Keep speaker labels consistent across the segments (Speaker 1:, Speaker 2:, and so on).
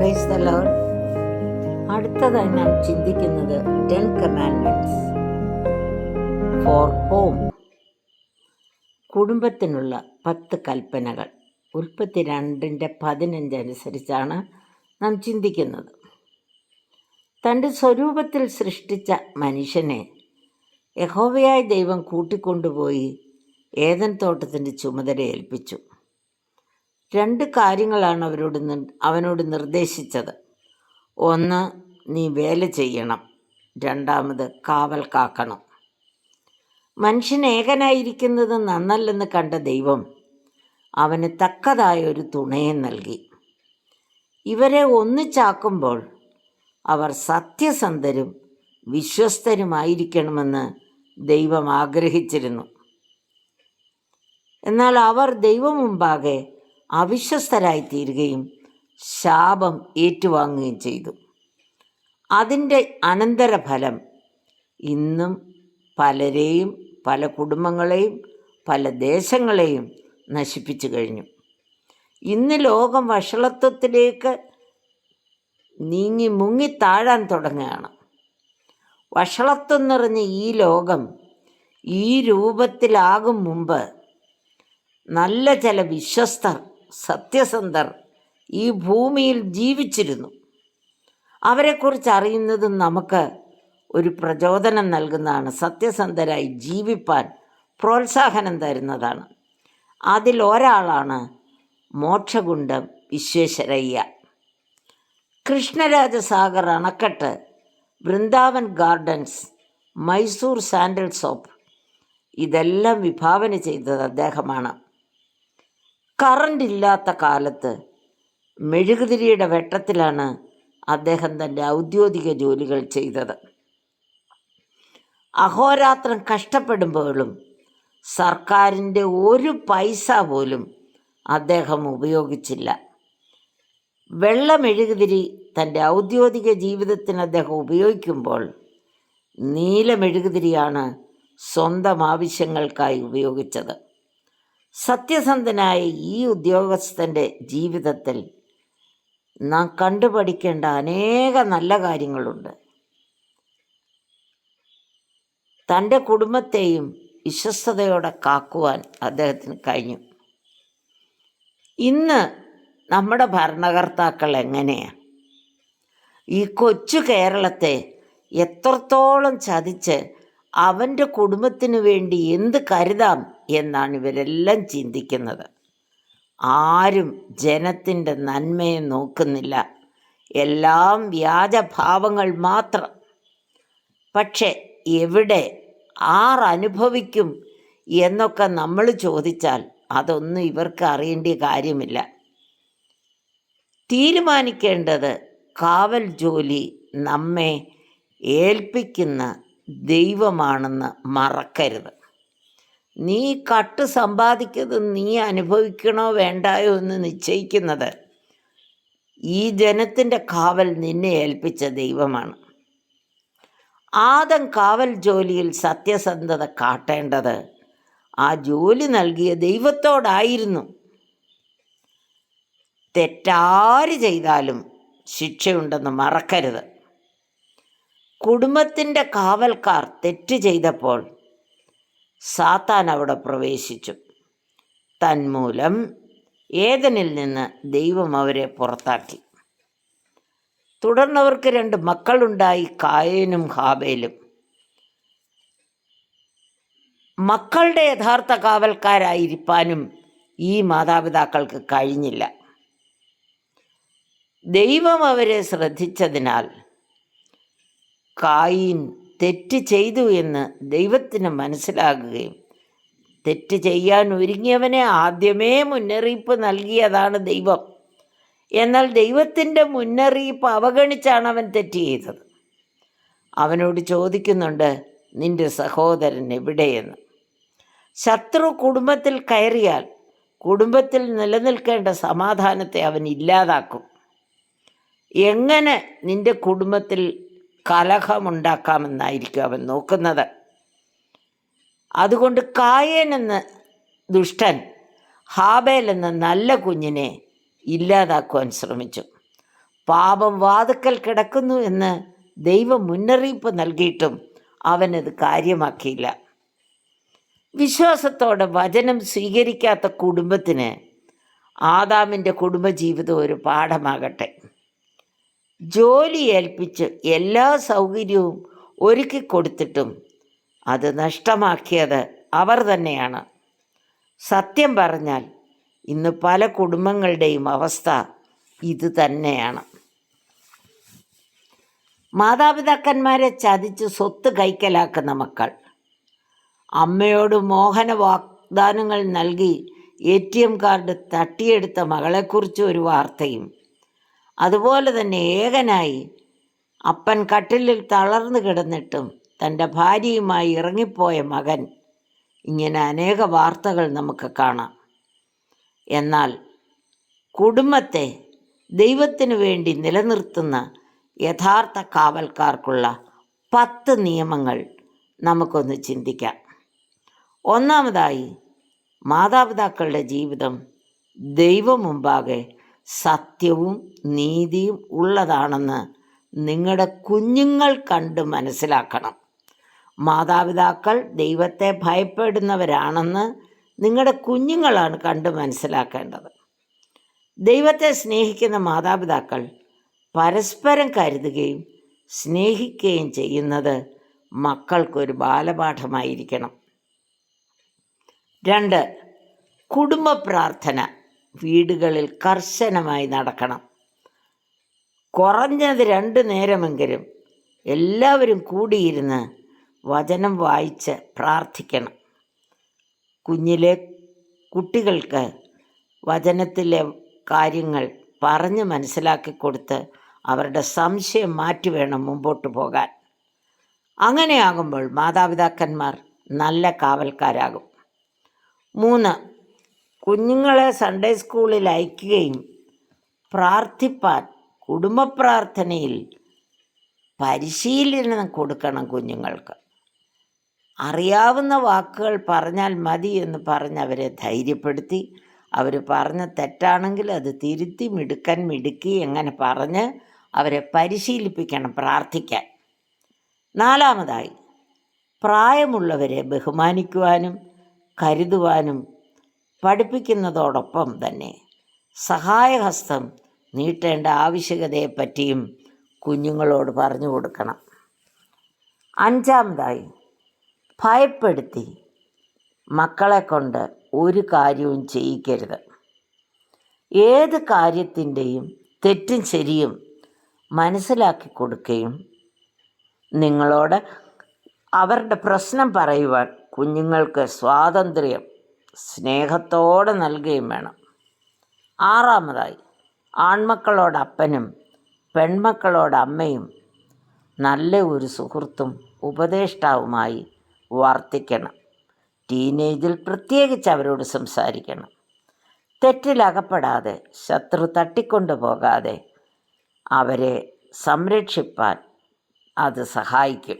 Speaker 1: Price അടുത്തതായി നാം ചിന്തിക്കുന്നത് ടെൻ കമാൻഡ്മെന്റ്സ് ഫോർ ഹോം കുടുംബത്തിനുള്ള പത്ത് കൽപ്പനകൾ. ഉൽപ്പത്തി രണ്ടിന്റെ പതിനഞ്ച് അനുസരിച്ചാണ് നാം ചിന്തിക്കുന്നത്. തന്റെ സ്വരൂപത്തിൽ സൃഷ്ടിച്ച മനുഷ്യനെ യഹോവയായ ദൈവം കൂട്ടിക്കൊണ്ടുപോയി ഏതൻ തോട്ടത്തിന്റെ ചുമതല ഏൽപ്പിച്ചു. രണ്ട് കാര്യങ്ങളാണ് അവരോട് അവനോട് നിർദ്ദേശിച്ചത്. ഒന്ന് നീ വേല ചെയ്യണം. രണ്ടാമത് കാവൽ കാക്കണം. മനുഷ്യൻ ഏകനായിരിക്കുന്നത് നന്നല്ലെന്ന് കണ്ട ദൈവം അവന് തക്കതായ ഒരു തുണയെ നൽകി. ഇവരെ ഒന്നിച്ചാക്കുമ്പോൾ അവർ സത്യസന്ധരും വിശ്വസ്തരുമായിരിക്കണമെന്ന് ദൈവം ആഗ്രഹിച്ചിരുന്നു. എന്നാൽ അവർ ദൈവം മുമ്പാകെ അവിശ്വസ്തരായി തീരുകയും ശാപം ഏറ്റുവാങ്ങുകയും ചെയ്തു. അതിന്റെ അനന്തരഫലം ഇന്നും പലരെയും പല കുടുംബങ്ങളെയും പല ദേശങ്ങളെയും നശിപ്പിച്ചു കഴിഞ്ഞു. ഇന്ന് ലോകം വഷളത്വത്തിലേക്ക് നീങ്ങി മുങ്ങി താഴാൻ തുടങ്ങുകയാണ്. വഷളത്വം നിറഞ്ഞ ഈ ലോകം ഈ രൂപത്തിലാകും മുമ്പ് നല്ല ചില വിശ്വസ്തർ സത്യസന്ധർ ഈ ഭൂമിയിൽ ജീവിച്ചിരുന്നു. അവരെക്കുറിച്ച് അറിയുന്നത് നമുക്ക് ഒരു പ്രചോദനം നൽകുന്നതാണ്. സത്യസന്ധരായി ജീവിപ്പാൻ പ്രോത്സാഹനം തരുന്നതാണ്. അതിൽ ഒരാളാണ് മോക്ഷകുണ്ടം വിശ്വേശ്വരയ്യ. കൃഷ്ണരാജസാഗർ അണക്കെട്ട് Vrindavan gardens Mysore sandal soap ഇതെല്ലാം വിഭാവന ചെയ്തത് അദ്ദേഹമാണ്. കറണ്ട് ഇല്ലാത്ത കാലത്ത് മെഴുകുതിരിയുടെ വെട്ടത്തിലാണ് അദ്ദേഹം തന്റെ ഔദ്യോഗിക ജോലികൾ ചെയ്തത്. അഹോരാത്രം കഷ്ടപ്പെടുമ്പോഴും സർക്കാരിന്റെ ഒരു പൈസ പോലും അദ്ദേഹം ഉപയോഗിച്ചില്ല. വെള്ളമെഴുകുതിരി തന്റെ ഔദ്യോഗിക ജീവിതത്തിന് അദ്ദേഹം ഉപയോഗിക്കുമ്പോൾ നീലമെഴുകുതിരിയാണ് സ്വന്തം ആവശ്യങ്ങൾക്കായി ഉപയോഗിച്ചത്. സത്യസന്ധനായ ഈ ഉദ്യോഗസ്ഥന്റെ ജീവിതത്തിൽ നാം കണ്ടുപഠിക്കേണ്ട അനേക നല്ല കാര്യങ്ങളുണ്ട്. തന്റെ കുടുംബത്തെയും വിശ്വസ്തയോടെ കാക്കുവാൻ അദ്ദേഹത്തിന് കഴിഞ്ഞു. ഇന്ന് നമ്മുടെ ഭരണകർത്താക്കൾ എങ്ങനെയാണ് ഈ കൊച്ചു കേരളത്തെ എത്രത്തോളം ചതിച്ച് അവന്റെ കുടുംബത്തിന് വേണ്ടി എന്ത് കരുതാം? എന്നാണ് ഇവരെല്ലാം ചിന്തിക്കുന്നത്. ആരും ജനത്തിന്റെ നന്മയെ നോക്കുന്നില്ല. എല്ലാം വ്യാജഭാവങ്ങൾ മാത്രം. പക്ഷെ എവിടെ ആർ അനുഭവിക്കും എന്നൊക്കെ നമ്മൾ ചോദിച്ചാൽ അതൊന്നും ഇവർക്ക് അറിയേണ്ട കാര്യമില്ല. തീരുമാനിക്കേണ്ടത് കാവൽ ജോലി നമ്മെ ഏൽപ്പിക്കുന്ന ദൈവമാണെന്ന് മറക്കരുത്. നീ കട്ട് സമ്പാദിക്കുന്നത് നീ അനുഭവിക്കണോ വേണ്ടായോ എന്ന് നിശ്ചയിക്കുന്നത് ഈ ജനത്തിന്റെ കാവൽ നിന്നെ ഏൽപ്പിച്ച ദൈവമാണ്. ആദം കാവൽ ജോലിയിൽ സത്യസന്ധത കാട്ടേണ്ടത് ആ ജോലി നൽകിയ ദൈവത്തോടായിരുന്നു. തെറ്റാര് ചെയ്താലും ശിക്ഷയുണ്ടെന്ന് മറക്കരുത്. കുടുംബത്തിന്റെ കാവൽക്കാർ തെറ്റ് ചെയ്തപ്പോൾ സാത്താൻ അവിടെ പ്രവേശിച്ചു. തന്മൂലം ഏതനിൽ നിന്ന് ദൈവം അവരെ പുറത്താക്കി. തുടർന്നവർക്ക് രണ്ട് മക്കളുണ്ടായി കായേനും ഹാബേലും. മക്കളുടെ യഥാർത്ഥ കാവൽക്കാരായിരിക്കാനും ഈ മാതാപിതാക്കൾക്ക് കഴിഞ്ഞില്ല. ദൈവം അവരെ ശ്രദ്ധിച്ചതിനാൽ കായിൻ തെറ്റ് ചെയ്തു എന്ന് ദൈവത്തിന് മനസ്സിലാകുകയും തെറ്റ് ചെയ്യാൻ ഒരുങ്ങിയവനെ ആദ്യമേ മുന്നറിയിപ്പ് നൽകിയതാണ് ദൈവം. എന്നാൽ ദൈവത്തിന്റെ മുന്നറിയിപ്പ് അവഗണിച്ചാണ് അവൻ തെറ്റ് ചെയ്തത്. അവനോട് ചോദിക്കുന്നുണ്ട് നിന്റെ സഹോദരൻ എവിടെയെന്ന്? ശത്രു കുടുംബത്തിൽ കയറിയാൽ കുടുംബത്തിൽ നിലനിൽക്കേണ്ട സമാധാനത്തെ അവൻ ഇല്ലാതാക്കും. എങ്ങനെ നിന്റെ കുടുംബത്തിൽ കലഹമുണ്ടാക്കാമെന്നായിരിക്കും അവൻ നോക്കുന്നത്. അതുകൊണ്ട് കായേൻ എന്ന ദുഷ്ടൻ ഹാബേൽ എന്ന നല്ല കുഞ്ഞിനെ ഇല്ലാതാക്കുവാൻ ശ്രമിച്ചു. പാപം വാതുക്കൽ കിടക്കുന്നു എന്ന് ദൈവം മുന്നറിയിപ്പ് നൽകിയിട്ടും അവനത് കാര്യമാക്കിയില്ല. വിശ്വാസത്തോടെ വചനം സ്വീകരിക്കാത്ത കുടുംബത്തിന് ആദാമിന്റെ കുടുംബജീവിതം ഒരു പാഠമാകട്ടെ. ജോലി ഏൽപ്പിച്ച് എല്ലാ സൗകര്യവും ഒരുക്കി കൊടുത്തിട്ടും അത് നഷ്ടമാക്കിയത് അവർ തന്നെയാണ്. സത്യം പറഞ്ഞാൽ ഇന്ന് പല കുടുംബങ്ങളുടെയും അവസ്ഥ ഇത് തന്നെയാണ്. മാതാപിതാക്കന്മാരെ ചതിച്ച് സ്വത്ത് കൈക്കലാക്കുന്ന മക്കൾ. അമ്മയോട് മോഹന വാഗ്ദാനങ്ങൾ നൽകി എ ടി എം കാർഡ് തട്ടിയെടുത്ത മകളെക്കുറിച്ച് ഒരു വാർത്തയും അതുപോലെ തന്നെ ഏകനായി അപ്പൻ കട്ടിലിൽ തളർന്നു കിടന്നിട്ടും തന്റെ ഭാര്യയുമായി ഇറങ്ങിപ്പോയ മകൻ. ഇങ്ങനെ അനേക വാർത്തകൾ നമുക്ക് കാണാം. എന്നാൽ കുടുംബത്തെ ദൈവത്തിനു വേണ്ടി നിലനിർത്തുന്ന യഥാർത്ഥ കാവൽക്കാർക്കുള്ള പത്ത് നിയമങ്ങൾ നമുക്കൊന്ന് ചിന്തിക്കാം. ഒന്നാമതായി മാതാപിതാക്കളുടെ ജീവിതം ദൈവം മുമ്പാകെ സത്യവും നീതിയും ഉള്ളതാണെന്ന് നിങ്ങളുടെ കുഞ്ഞുങ്ങൾ കണ്ട് മനസ്സിലാക്കണം. മാതാപിതാക്കൾ ദൈവത്തെ ഭയപ്പെടുന്നവരാണെന്ന് നിങ്ങളുടെ കുഞ്ഞുങ്ങളാണ് കണ്ട് മനസ്സിലാക്കേണ്ടത്. ദൈവത്തെ സ്നേഹിക്കുന്ന മാതാപിതാക്കൾ പരസ്പരം കരുതുകയും സ്നേഹിക്കുകയും ചെയ്യുന്നത് മക്കൾക്കൊരു ബാലപാഠമായിരിക്കണം. രണ്ട് കുടുംബ പ്രാർത്ഥന വീടുകളിൽ കർശനമായി നടക്കണം. കുറഞ്ഞത് രണ്ട് നേരമെങ്കിലും എല്ലാവരും കൂടിയിരുന്ന് വചനം വായിച്ച് പ്രാർത്ഥിക്കണം. കുഞ്ഞിലെ കുട്ടികൾക്ക് വചനത്തിലെ കാര്യങ്ങൾ പറഞ്ഞ് മനസ്സിലാക്കി കൊടുത്ത് അവരുടെ സംശയം മാറ്റി വേണം മുമ്പോട്ട് പോകാൻ. അങ്ങനെയാകുമ്പോൾ മാതാപിതാക്കന്മാർ നല്ല കാവൽക്കാരാകും. മൂന്ന് കുഞ്ഞുങ്ങളെ സൺഡേ സ്കൂളിൽ അയക്കുകയും പ്രാർത്ഥിപ്പാൻ കുടുംബ പ്രാർത്ഥനയിൽ പരിശീലനം കൊടുക്കണം കുഞ്ഞുങ്ങൾക്ക്. അറിയാവുന്ന വാക്കുകൾ പറഞ്ഞാൽ മതി എന്ന് പറഞ്ഞ് അവരെ ധൈര്യപ്പെടുത്തി. അവർ പറഞ്ഞ തെറ്റാണെങ്കിൽ അത് തിരുത്തി മിടുക്കൻ മിടുക്കി എങ്ങനെ പറഞ്ഞ് അവരെ പരിശീലിപ്പിക്കണം പ്രാർത്ഥിക്കാൻ. നാലാമതായി പ്രായമുള്ളവരെ ബഹുമാനിക്കുവാനും കരുതുവാനും പഠിപ്പിക്കുന്നതോടൊപ്പം തന്നെ സഹായഹസ്തം നീട്ടേണ്ട ആവശ്യകതയെപ്പറ്റിയും കുഞ്ഞുങ്ങളോട് പറഞ്ഞു കൊടുക്കണം. അഞ്ചാമതായി ഭയപ്പെടുത്തി മക്കളെ കൊണ്ട് ഒരു കാര്യവും ചെയ്യിക്കരുത്. ഏത് കാര്യത്തിന്റെയും തെറ്റും ശരിയും മനസ്സിലാക്കി കൊടുക്കുകയും നിങ്ങളോട് അവരുടെ പ്രശ്നം പറയുവാൻ കുഞ്ഞുങ്ങൾക്ക് സ്വാതന്ത്ര്യം സ്നേഹത്തോടെ നൽകുകയും വേണം. ആറാമതായി ആൺമക്കളോട് അപ്പനും പെൺമക്കളോട് അമ്മയും നല്ല ഒരു സുഹൃത്തും ഉപദേഷ്ടാവുമായി വർത്തിക്കണം. ടീനേജിൽ പ്രത്യേകിച്ച് അവരോട് സംസാരിക്കണം. തെറ്റിലകപ്പെടാതെ ശത്രു തട്ടിക്കൊണ്ടു പോകാതെ അവരെ സംരക്ഷിപ്പാൻ അത് സഹായിക്കും.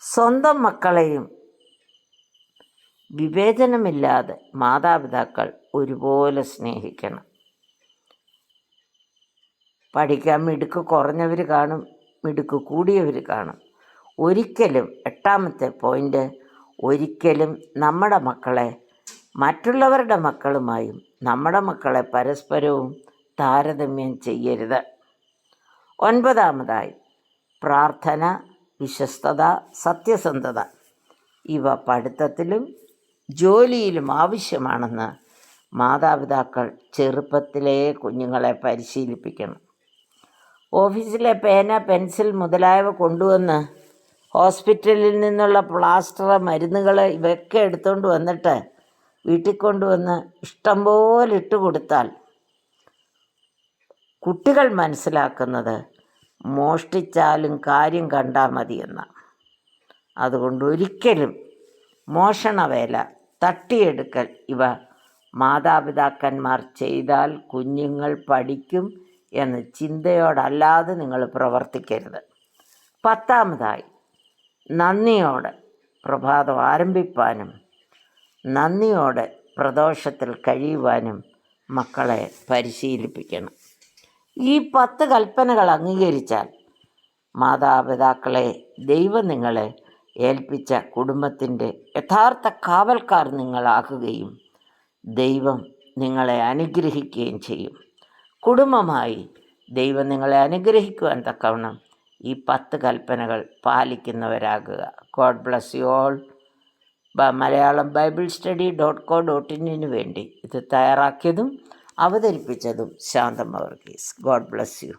Speaker 1: സ്വന്തം മക്കളെയും വിവേചനമില്ലാതെ മാതാപിതാക്കൾ ഒരുപോലെ സ്നേഹിക്കണം. പഠിക്കാൻ മിടുക്ക് കുറഞ്ഞവർ കാണും മിടുക്ക് കൂടിയവർ കാണും. ഒരിക്കലും എട്ടാമത്തെ പോയിന്റ് ഒരിക്കലും നമ്മുടെ മക്കളെ മറ്റുള്ളവരുടെ മക്കളുമായും നമ്മുടെ മക്കളെ പരസ്പരവും താരതമ്യം ചെയ്യരുത്. ഒൻപതാമതായി പ്രാർത്ഥന വിശ്വസ്തത സത്യസന്ധത. ഇവ പഠിത്തത്തിലും ജോലിയിലും ആവശ്യമാണെന്ന് മാതാപിതാക്കൾ ചെറുപ്പത്തിലേ കുഞ്ഞുങ്ങളെ പരിശീലിപ്പിക്കണം. ഓഫീസിലെ പേന പെൻസിൽ മുതലായവ കൊണ്ടുവന്ന് ഹോസ്പിറ്റലിൽ നിന്നുള്ള പ്ലാസ്റ്റർ മരുന്നുകൾ ഇവയൊക്കെ എടുത്തുകൊണ്ട് വന്നിട്ട് വീട്ടിൽ കൊണ്ടുവന്ന് ഇഷ്ടം പോലെ ഇട്ട് കൊടുത്താൽ കുട്ടികൾ മനസ്സിലാക്കുന്നത് മോഷ്ടിച്ചാലും കാര്യം കണ്ടാൽ മതിയെന്നാണ്. അതുകൊണ്ട് ഒരിക്കലും മോഷണവേല തട്ടിയെടുക്കൽ. ഇവ മാതാപിതാക്കന്മാർ ചെയ്താൽ കുഞ്ഞുങ്ങൾ പഠിക്കും എന്ന് ചിന്തയോടല്ലാതെ നിങ്ങൾ പ്രവർത്തിക്കരുത്. പത്താമതായി നന്ദിയോടെ പ്രഭാതം ആരംഭിപ്പാനും നന്ദിയോടെ പ്രദോഷത്തിൽ കഴിയുവാനും മക്കളെ പരിശീലിപ്പിക്കണം. ഈ പത്ത് കൽപ്പനകൾ അംഗീകരിച്ചാൽ മാതാപിതാക്കളെ ദൈവം നിങ്ങളെ ഏൽപ്പിച്ച കുടുംബത്തിന്റെ യഥാർത്ഥ കാവൽക്കാർ നിങ്ങളാകുകയും ദൈവം നിങ്ങളെ അനുഗ്രഹിക്കുകയും ചെയ്യും. കുടുംബമായി ദൈവം നിങ്ങളെ അനുഗ്രഹിക്കുവാൻ തക്കവണ്ണം ഈ പത്ത് കൽപ്പനകൾ പാലിക്കുന്നവരാകുക. God bless you all Malayalam Bible study dot co dot ഇന്നിന് വേണ്ടി ഇത് തയ്യാറാക്കിയതും അവതരിപ്പിച്ചതും ശാന്തം വർഗീസ്. God bless U